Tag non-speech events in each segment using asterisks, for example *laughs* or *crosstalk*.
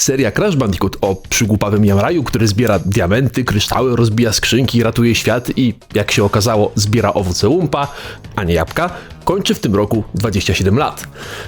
Seria Crash Bandicoot o przygłupawym jamraju, który zbiera diamenty, kryształy, rozbija skrzynki, ratuje świat i, jak się okazało, zbiera owoce łumpa, a nie jabłka, kończy w tym roku 27 lat.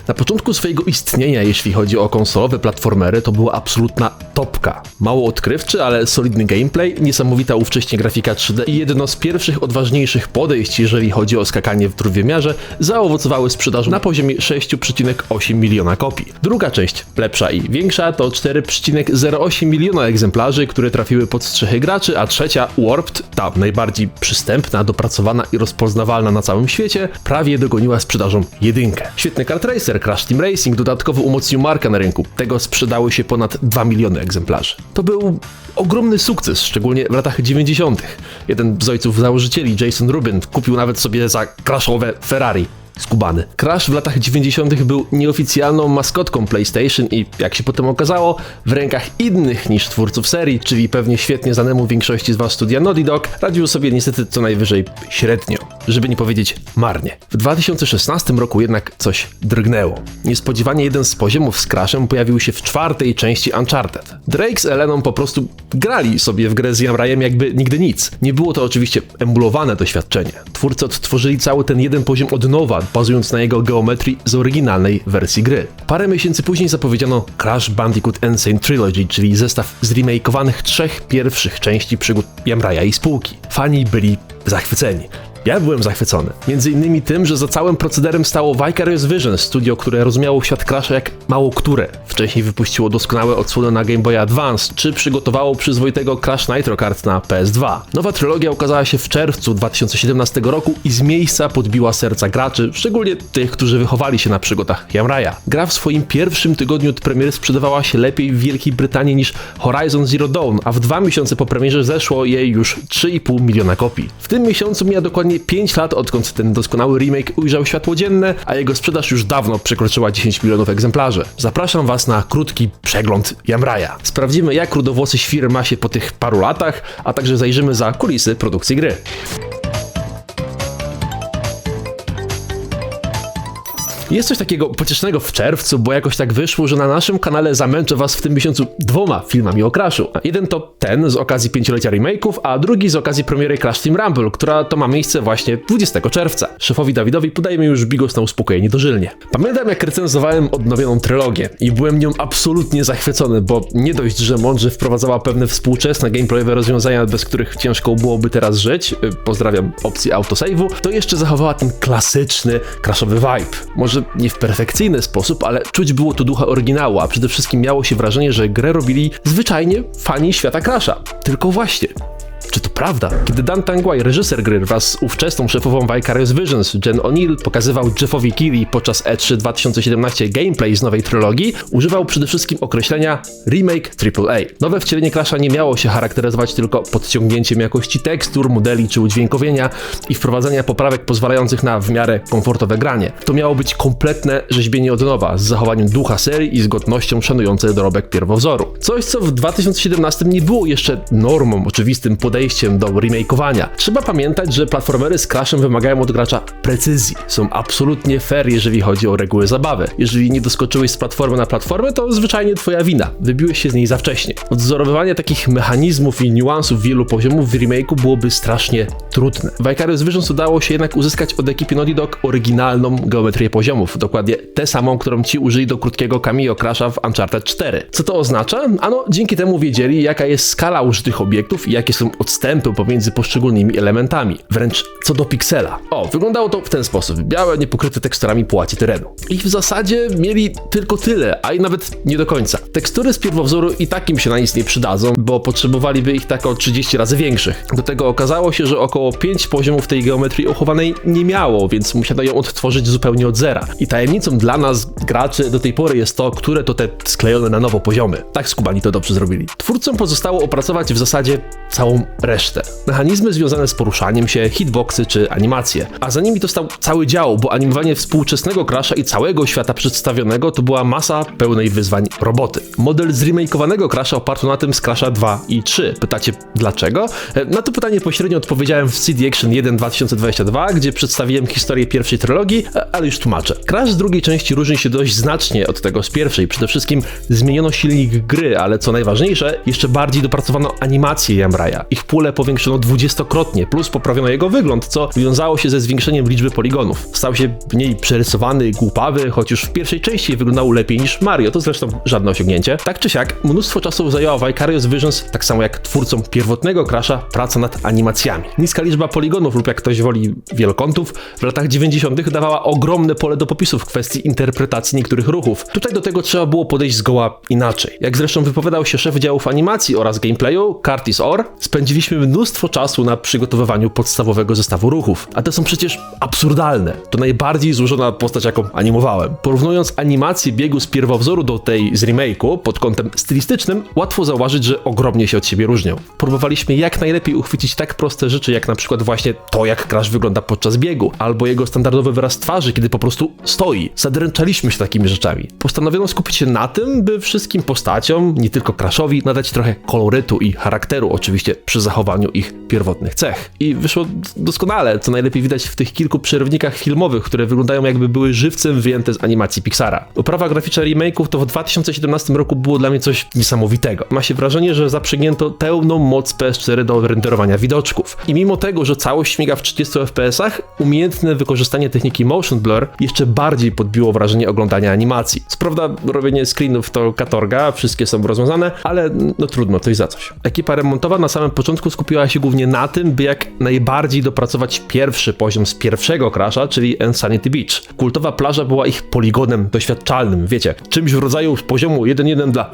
Na początku swojego istnienia, jeśli chodzi o konsolowe platformery, to była absolutna topka. Mało odkrywczy, ale solidny gameplay, niesamowita ówcześnie grafika 3D i jedno z pierwszych odważniejszych podejść, jeżeli chodzi o skakanie w trójwymiarze, zaowocowały sprzedażą na poziomie 6,8 miliona kopii. Druga część, lepsza i większa, to 4,08 miliona egzemplarzy, które trafiły pod strzechy graczy, a trzecia, Warped, ta najbardziej przystępna, dopracowana i rozpoznawalna na całym świecie, prawie dogoniła sprzedażą jedynkę. Świetny kart racer, Crash Team Racing dodatkowo umocnił markę na rynku. Tego sprzedały się ponad 2 miliony egzemplarzy. To był ogromny sukces, szczególnie w latach 90. Jeden z ojców założycieli, Jason Rubin, kupił nawet sobie za crashowe Ferrari skubany. Crash w latach 90. był nieoficjalną maskotką PlayStation i, jak się potem okazało, w rękach innych niż twórców serii, czyli pewnie świetnie znanemu większości z was studia Naughty Dog, radził sobie niestety co najwyżej średnio, żeby nie powiedzieć marnie. W 2016 roku jednak coś drgnęło. Niespodziewanie jeden z poziomów z Crashem pojawił się w czwartej części Uncharted. Drake z Eleną po prostu grali sobie w grę z Jamrajem jakby nigdy nic. Nie było to oczywiście emulowane doświadczenie. Twórcy odtworzyli cały ten jeden poziom od nowa, bazując na jego geometrii z oryginalnej wersji gry. Parę miesięcy później zapowiedziano Crash Bandicoot Insane Trilogy, czyli zestaw zremakeowanych trzech pierwszych części przygód Jamraja i spółki. Fani byli zachwyceni. Ja byłem zachwycony. Między innymi tym, że za całym procederem stało Vicarious Vision, studio, które rozumiało świat Crasha jak mało które. Wcześniej wypuściło doskonałe odsłony na Game Boy Advance, czy przygotowało przyzwoitego Crash Nitro Kart na PS2. Nowa trylogia ukazała się w czerwcu 2017 roku i z miejsca podbiła serca graczy, szczególnie tych, którzy wychowali się na przygodach Jamraya. Gra w swoim pierwszym tygodniu od premiery sprzedawała się lepiej w Wielkiej Brytanii niż Horizon Zero Dawn, a w dwa miesiące po premierze zeszło jej już 3,5 miliona kopii. W tym miesiącu mija dokładnie dokładnie 5 lat odkąd ten doskonały remake ujrzał światło dzienne, a jego sprzedaż już dawno przekroczyła 10 milionów egzemplarzy. Zapraszam Was na krótki przegląd Jamraja. Sprawdzimy jak rudowłosy świr ma się po tych paru latach, a także zajrzymy za kulisy produkcji gry. Jest coś takiego pociesznego w czerwcu, bo jakoś tak wyszło, że na naszym kanale zamęczę was w tym miesiącu dwoma filmami o Crashu. Jeden to ten z okazji pięciolecia remake'ów, a drugi z okazji premiery Crash Team Rumble, która to ma miejsce właśnie 20 czerwca. Szefowi Dawidowi podajemy już bigos na uspokojenie dożylnie. Pamiętam jak recenzowałem odnowioną trylogię i byłem nią absolutnie zachwycony, bo nie dość, że mądrze wprowadzała pewne współczesne gameplayowe rozwiązania, bez których ciężko byłoby teraz żyć, y, pozdrawiam opcji autosave'u, to jeszcze zachowała ten klasyczny crashowy vibe. Może nie w perfekcyjny sposób, ale czuć było tu ducha oryginału, a przede wszystkim miało się wrażenie, że grę robili zwyczajnie fani świata Crasha. Tylko właśnie, czy to prawda? Kiedy Dan Tangway, reżyser gry wraz z ówczesną szefową Vicarious Visions, Jen O'Neill, pokazywał Jeffowi Keighley podczas E3 2017 gameplay z nowej trylogii, używał przede wszystkim określenia remake AAA. Nowe wcielenie Crasha nie miało się charakteryzować tylko podciągnięciem jakości tekstur, modeli czy udźwiękowienia i wprowadzenia poprawek pozwalających na w miarę komfortowe granie. To miało być kompletne rzeźbienie od nowa, z zachowaniem ducha serii i z godnością szanujące dorobek pierwowzoru. Coś, co w 2017 nie było jeszcze normą, oczywistym podejściem podejściem do remakeowania. Trzeba pamiętać, że platformery z Crashem wymagają od gracza precyzji. Są absolutnie fair, jeżeli chodzi o reguły zabawy. Jeżeli nie doskoczyłeś z platformy na platformę, to zwyczajnie twoja wina. Wybiłeś się z niej za wcześnie. Odzorowywanie takich mechanizmów i niuansów wielu poziomów w remake'u byłoby strasznie trudne. Vicarious Visions udało się jednak uzyskać od ekipy Naughty Dog oryginalną geometrię poziomów, dokładnie tę samą, którą ci użyli do krótkiego cameo Crasha w Uncharted 4. Co to oznacza? Ano, dzięki temu wiedzieli, jaka jest skala użytych obiektów i jakie są odstępy pomiędzy poszczególnymi elementami, wręcz co do piksela. O, wyglądało to w ten sposób. Białe, niepokryte teksturami płacie terenu. I w zasadzie mieli tylko tyle, a i nawet nie do końca. Tekstury z pierwowzoru i takim się na nic nie przydadzą, bo potrzebowaliby ich tak o 30 razy większych. Do tego okazało się, że około 5 poziomów tej geometrii uchowanej nie miało, więc musiano ją odtworzyć zupełnie od zera. I tajemnicą dla nas, graczy, do tej pory jest to, które to te sklejone na nowo poziomy. Tak skubani to dobrze zrobili. Twórcom pozostało opracować w zasadzie całą resztę. Mechanizmy związane z poruszaniem się, hitboxy czy animacje. A za nimi to stał cały dział, bo animowanie współczesnego Crasha i całego świata przedstawionego to była masa pełnej wyzwań roboty. Model zremakeowanego Crasha oparto na tym z Crasha 2 i 3. Pytacie dlaczego? E, Na to pytanie pośrednio odpowiedziałem w CD Action 1 2022, gdzie przedstawiłem historię pierwszej trylogii, e, ale już tłumaczę. Crash z drugiej części różni się dość znacznie od tego z pierwszej. Przede wszystkim zmieniono silnik gry, ale co najważniejsze, jeszcze bardziej dopracowano animację Jamraya. Ich pulę powiększono dwudziestokrotnie, plus poprawiono jego wygląd, co wiązało się ze zwiększeniem liczby poligonów. Stał się mniej przerysowany, głupawy, choć już w pierwszej części wyglądał lepiej niż Mario, to zresztą żadne osiągnięcie. Tak czy siak, mnóstwo czasu zajęła Vicarious Visions, tak samo jak twórcom pierwotnego Crasha, praca nad animacjami. Niska liczba poligonów lub jak ktoś woli wielokątów w latach 90. dawała ogromne pole do popisu w kwestii interpretacji niektórych ruchów. Tutaj do tego trzeba było podejść zgoła inaczej. Jak zresztą wypowiadał się szef działów animacji oraz gameplayu, Curtis Orr, spędziliśmy mnóstwo czasu na przygotowywaniu podstawowego zestawu ruchów. A te są przecież absurdalne. To najbardziej złożona postać, jaką animowałem. Porównując animację biegu z pierwowzoru do tej z remake'u pod kątem stylistycznym, łatwo zauważyć, że ogromnie się od siebie różnią. Próbowaliśmy jak najlepiej uchwycić tak proste rzeczy, jak na przykład właśnie to, jak Crash wygląda podczas biegu, albo jego standardowy wyraz twarzy, kiedy po prostu stoi. Zadręczaliśmy się takimi rzeczami. Postanowiono skupić się na tym, by wszystkim postaciom, nie tylko Crashowi, nadać trochę kolorytu i charakteru, oczywiście przy zachowaniu ich pierwotnych cech. I wyszło doskonale, co najlepiej widać w tych kilku przerywnikach filmowych, które wyglądają jakby były żywcem wyjęte z animacji Pixara. Oprawa graficzna remake'ów to w 2017 roku było dla mnie coś niesamowitego. Ma się wrażenie, że zaprzęgnięto pełną moc PS4 do renderowania widoczków. I mimo tego, że całość śmiga w 30 FPS-ach, umiejętne wykorzystanie techniki motion blur jeszcze bardziej podbiło wrażenie oglądania animacji. Co prawda robienie screenów to katorga, wszystkie są rozwiązane, ale no trudno, to i za coś. Ekipa remontowa na samym początku skupiła się głównie na tym, by jak najbardziej dopracować pierwszy poziom z pierwszego Crasha, czyli Insanity Beach. Kultowa plaża była ich poligonem doświadczalnym, wiecie, czymś w rodzaju poziomu 1-1 dla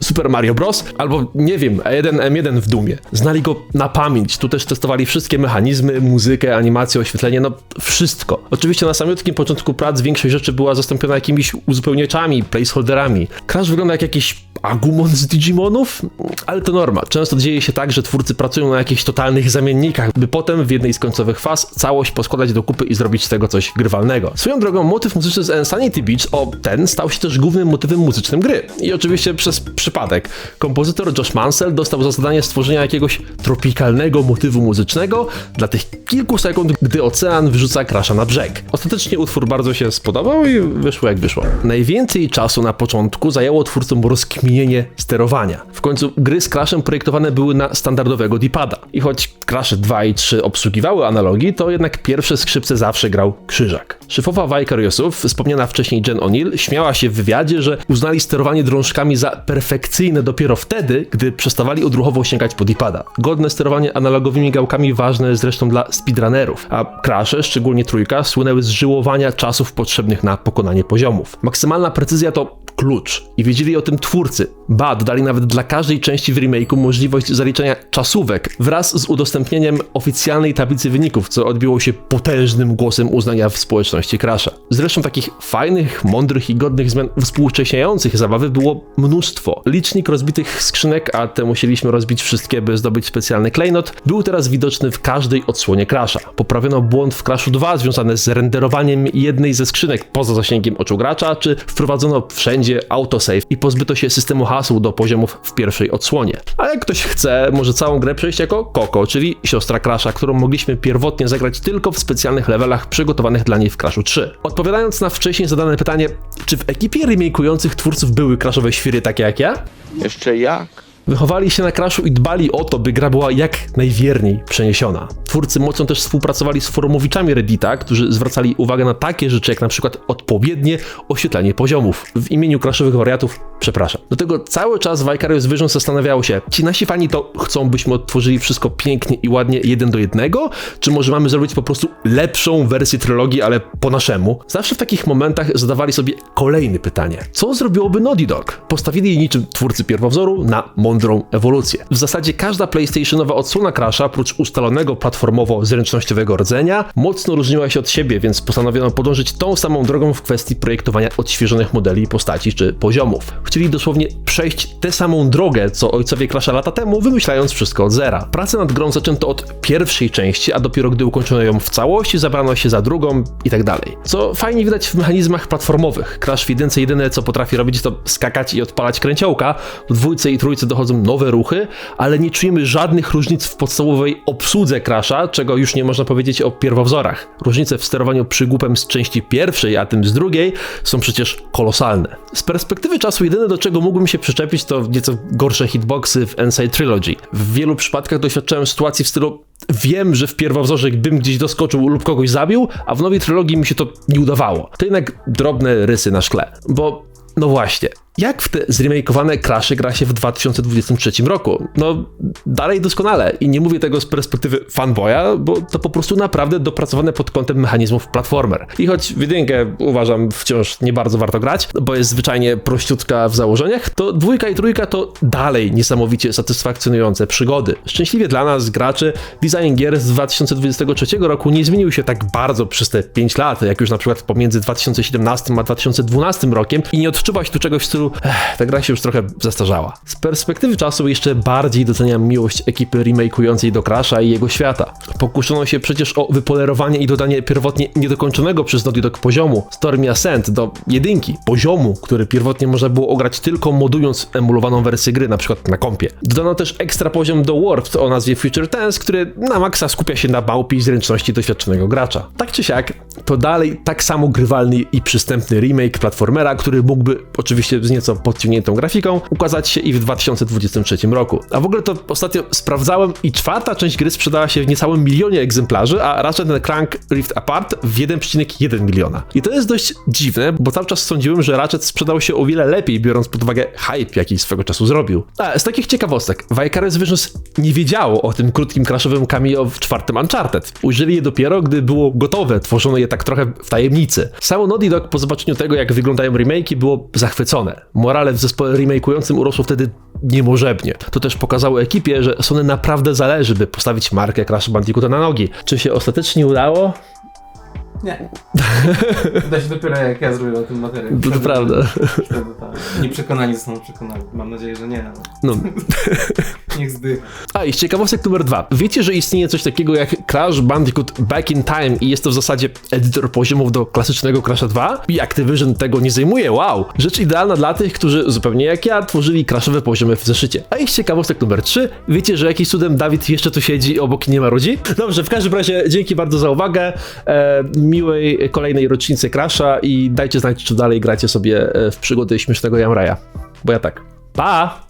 Super Mario Bros. albo nie wiem, E1M1 w Dumie. Znali go na pamięć. Tu też testowali wszystkie mechanizmy, muzykę, animację, oświetlenie, no wszystko. Oczywiście na samiutkim początku prac większość rzeczy była zastąpiona jakimiś uzupełniaczami, placeholderami. Crash wygląda jak jakiś Agumon z Digimonów, ale to norma. Często dzieje się tak, że twórcy pracują na jakichś totalnych zamiennikach, by potem w jednej z końcowych faz całość poskładać do kupy i zrobić z tego coś grywalnego. Swoją drogą motyw muzyczny z Insanity Beach, o ten stał się też głównym motywem muzycznym gry. I oczywiście przez przypadek. Kompozytor Josh Mansell dostał za zadanie stworzenia jakiegoś tropikalnego motywu muzycznego dla tych kilku sekund, gdy ocean wyrzuca Crasha na brzeg. Ostatecznie utwór bardzo się spodobał i wyszło jak wyszło. Najwięcej czasu na początku zajęło twórcom rozkminienie sterowania. W końcu gry z Crashem projektowane były na standardowego D-pada. I choć Crash 2 i 3 obsługiwały analogii, to jednak pierwsze skrzypce zawsze grał krzyżak. Szefowa Vicariousów, wspomniana wcześniej Jen O'Neill, śmiała się w wywiadzie, że uznali sterowanie drążkami za perfekcyjne dopiero wtedy, gdy przestawali odruchowo sięgać po D-pada. Godne sterowanie analogowymi gałkami ważne jest zresztą dla speedrunnerów, a Crashe, szczególnie trójka, słynęły z żyłowania czasów potrzebnych na pokonanie poziomów. Maksymalna precyzja to klucz i wiedzieli o tym twórcy. Ba, dodali nawet dla każdej części w remake'u możliwość zaliczenia czasówek wraz z udostępnieniem oficjalnej tablicy wyników, co odbiło się potężnym głosem uznania w społeczności Crasha. Zresztą takich fajnych, mądrych i godnych zmian współcześniających zabawy było mnóstwo. Licznik rozbitych skrzynek, a te musieliśmy rozbić wszystkie, by zdobyć specjalny klejnot, był teraz widoczny w każdej odsłonie Crasha. Poprawiono błąd w Crashu 2 związany z renderowaniem jednej ze skrzynek poza zasięgiem oczu gracza, czy wprowadzono wszędzie autosave i pozbyto się systemu haseł do poziomów w pierwszej odsłonie. A jak ktoś chce, może całą grę przejść jako Coco, czyli siostra Crasha, którą mogliśmy pierwotnie zagrać tylko w specjalnych levelach przygotowanych dla niej w Crashu 3. Odpowiadając na wcześniej zadane pytanie, czy w ekipie remake'ujących twórców były Crashowe świry takie jak ja? Jeszcze jak? Wychowali się na Crashu i dbali o to, by gra była jak najwierniej przeniesiona. Twórcy mocno też współpracowali z forumowiczami Reddita, którzy zwracali uwagę na takie rzeczy jak na przykład odpowiednie oświetlenie poziomów. W imieniu Crashowych wariatów przepraszam. Do tego cały czas Vicarious Vision zastanawiało się, ci nasi fani to chcą, byśmy odtworzyli wszystko pięknie i ładnie jeden do jednego, czy może mamy zrobić po prostu lepszą wersję trylogii, ale po naszemu? Zawsze w takich momentach zadawali sobie kolejne pytanie. Co zrobiłoby Naughty Dog? Postawili niczym twórcy pierwowzoru na mądry mądrą ewolucję. W zasadzie każda PlayStationowa odsłona Crasha, oprócz ustalonego platformowo-zręcznościowego rdzenia, mocno różniła się od siebie, więc postanowiono podążyć tą samą drogą w kwestii projektowania odświeżonych modeli postaci czy poziomów. Chcieli dosłownie przejść tę samą drogę, co ojcowie Crasha lata temu, wymyślając wszystko od zera. Pracę nad grą zaczęto od pierwszej części, a dopiero gdy ukończono ją w całości, zabrano się za drugą i tak dalej. Co fajnie widać w mechanizmach platformowych. Crash w jedynce jedyne co potrafi robić to skakać i odpalać kręciołka, w dwójce i trójce dochodzą nowe ruchy, ale nie czujemy żadnych różnic w podstawowej obsłudze Crasha, czego już nie można powiedzieć o pierwowzorach. Różnice w sterowaniu przygłupem z części pierwszej, a tym z drugiej są przecież kolosalne. Z perspektywy czasu jedyne do czego mógłbym się przyczepić to nieco gorsze hitboxy w Inside Trilogy. W wielu przypadkach doświadczałem sytuacji w stylu Wiem, że w pierwowzorze bym gdzieś doskoczył lub kogoś zabił, a w nowej trylogii mi się to nie udawało. To jednak drobne rysy na szkle, bo no właśnie, jak w te zremakeowane Crashy gra się w 2023 roku? No, dalej doskonale i nie mówię tego z perspektywy fanboya, bo to po prostu naprawdę dopracowane pod kątem mechanizmów platformer. I choć w jedynkę uważam wciąż nie bardzo warto grać, bo jest zwyczajnie prościutka w założeniach, to dwójka i trójka to dalej niesamowicie satysfakcjonujące przygody. Szczęśliwie dla nas, graczy, design gier z 2023 roku nie zmienił się tak bardzo przez te 5 lat, jak już na przykład pomiędzy 2017 a 2012 rokiem i nie odczuwa się tu czegoś w stylu Ech, ta gra się już trochę zastarzała. Z perspektywy czasu jeszcze bardziej doceniam miłość ekipy remake'ującej do Crasha i jego świata. Pokuszono się przecież o wypolerowanie i dodanie pierwotnie niedokończonego przez Naughty Dog poziomu Stormy Ascent do jedynki, poziomu, który pierwotnie można było ograć tylko modując emulowaną wersję gry, na przykład na kompie. Dodano też ekstra poziom do Warped o nazwie Future Tense, który na maksa skupia się na małpi zręczności doświadczonego gracza. Tak czy siak, to dalej tak samo grywalny i przystępny remake platformera, który mógłby oczywiście z nieco podciągniętą grafiką ukazać się i w 2023 roku. A w ogóle to ostatnio sprawdzałem i czwarta część gry sprzedała się w niecałym milionie egzemplarzy, a Ratchet Clank Rift Apart w 1,1 miliona. I to jest dość dziwne, bo cały czas sądziłem, że Ratchet sprzedał się o wiele lepiej, biorąc pod uwagę hype, jaki swego czasu zrobił. A, z takich ciekawostek, Vicarious Visions nie wiedziało o tym krótkim crashowym cameo w czwartym Uncharted. Ujrzeli je dopiero, gdy było gotowe, tworzono je tak trochę w tajemnicy. Samo Naughty Dog po zobaczeniu tego, jak wyglądają remake'i, było zachwycone. Morale w zespole remake'ującym urosło wtedy niemożebnie. To też pokazało ekipie, że Sony naprawdę zależy, by postawić markę Crash Bandicoota na nogi. Czy się ostatecznie udało? Nie. Uda się dopiero jak ja zrobię o tym materiał. To Wtedy- prawda. Wtedy tak. Nieprzekonani zostaną przekonani. Mam nadzieję, że nie. No. *laughs* Niech zdycha. A i ciekawostek numer dwa. Wiecie, że istnieje coś takiego jak Crash Bandicoot Back in Time i jest to w zasadzie edytor poziomów do klasycznego Crasha 2? I Activision tego nie zajmuje, wow! Rzecz idealna dla tych, którzy zupełnie jak ja tworzyli crashowe poziomy w zeszycie. A i ciekawostek numer 3. Wiecie, że jakiś cudem Dawid jeszcze tu siedzi i obok nie ma rodzi? Dobrze, w każdym razie dzięki bardzo za uwagę. E, miłej kolejnej rocznicy Crasha i dajcie znać, czy dalej gracie sobie e, w przygody śmiesznego Jamraja. Bo ja tak. Pa!